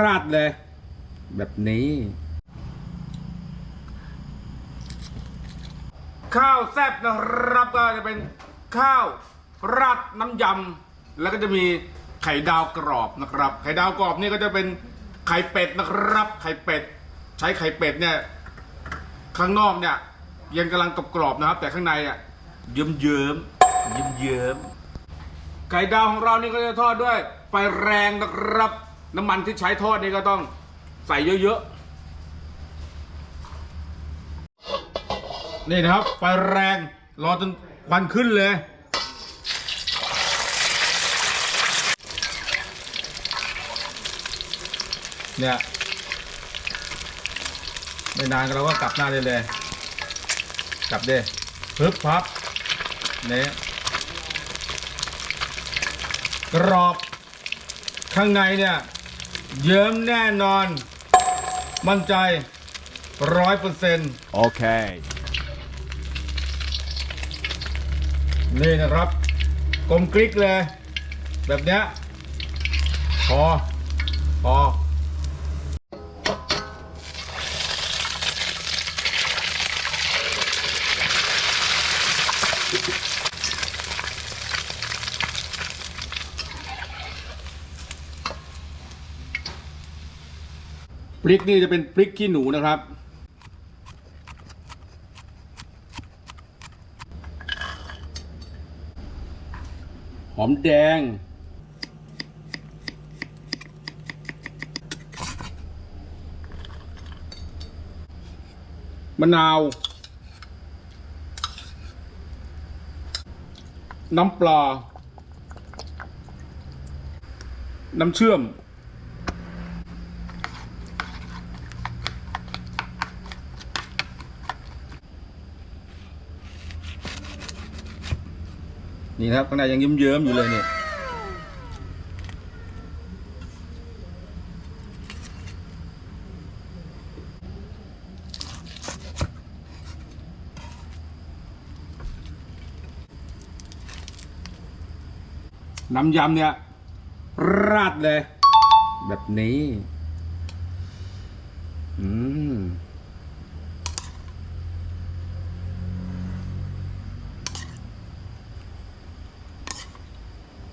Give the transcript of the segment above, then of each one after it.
ราดเลย แบบนี้ ข้าวแซ่บนะครับก็จะเป็นข้าวราดน้ำยำแล้วก็จะมีไข่ดาวกรอบนะครับ ไข่ดาวกรอบนี่ก็จะเป็นไข่เป็ดนะครับ ไข่เป็ด ใช้ไข่เป็ดเนี่ยข้างนอกเนี่ยยังกำลังกรอบๆนะครับ แต่ข้างในอะเยิ้มเยิ้มเยิ้มเยิ้มไข่ดาวของเรานี่ก็จะทอดด้วยไฟแรงนะครับ น้ำมันที่ใช้ทอดนี่ก็ต้องใส่เยอะๆ นี่นะครับ ไฟแรงรอจนควันขึ้นเลย เนี่ย ไม่นานเราก็กลับหน้าได้เลย กลับเด้ปึ๊บพับเนี่ยกรอบข้างในเนี่ย เยิ้มแน่นอน มั่นใจร้อยเปอร์เซ็นต์ Okay. นี่นะครับ กลมกลิกเลย แบบเนี้ยพอพอ พริกนี่จะเป็นพริกขี้หนูนะครับ หอมแดง มะนาว น้ำปลา น้ำเชื่อม นี่นะครับข้างในยังเยิ้มๆอยู่เลยเนี่ยน้ำยำเนี่ย ราดเลย แบบนี้ อืม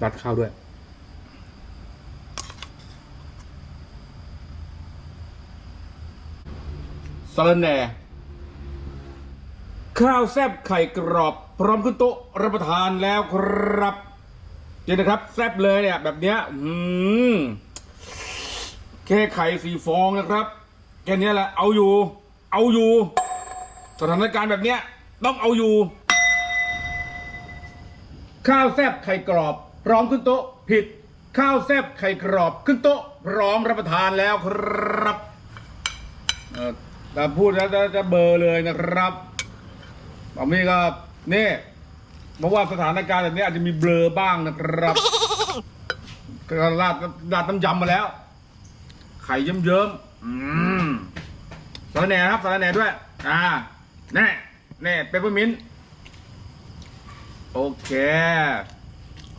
รัดข้าวด้วยสะระแหน่ ข้าวแซ่บไข่กรอบ พร้อมขึ้นโต๊ะรับประทานแล้วครับเดี๋ยวนะครับ แซ่บเลยเนี่ยแบบเนี้ยอืมแค่ไข่สี่ฟองนะครับ แค่นี้แหละ เอาอยู่ เอาอยู่ สถานการณ์แบบเนี้ย ต้องเอาอยู่ ข้าวแซ่บไข่กรอบ ร้อมขึ้นโต๊ะผิดข้าวแซ่บไข่กรอบขึ้นโต๊ะพร้อมรับประทานแล้วครับเอ่อแต่พูดแล้วจะเบอร์เลยนะครับผมนี่ก็นี่เพราะว่าสถานการณ์แบบนี้อาจจะมีเบลอบ้างนะครับก็ราดราดน้ำยำมาแล้ว ไข่เยิ้มๆอืมสารแหน่ครับสารแหน่ด้วย อ่าแน่แน่เปปเปอร์มินต์โอเค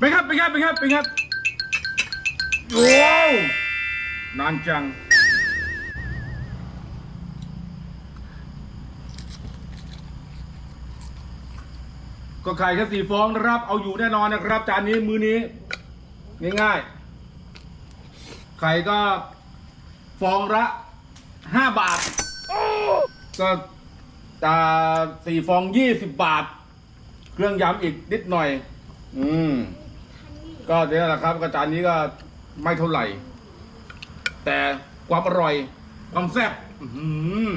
ไปครับไปครับไปครับไปครับโอ้นานจัง ก็ไข่แค่สี่ฟองนะครับ เอาอยู่แน่นอนนะครับ จานนี้มือนี้ ง่ายๆ ไข่ก็ฟองละห้าบาท ก็อ่าสี่ฟองยี่สิบบาท เครื่องยำอีกนิดหน่อย อืม ก็เนี่ยแหละครับกระจานนี้ก็ไม่เท่าไหร่ แต่ความอร่อย ความแซ่บอื้อหือ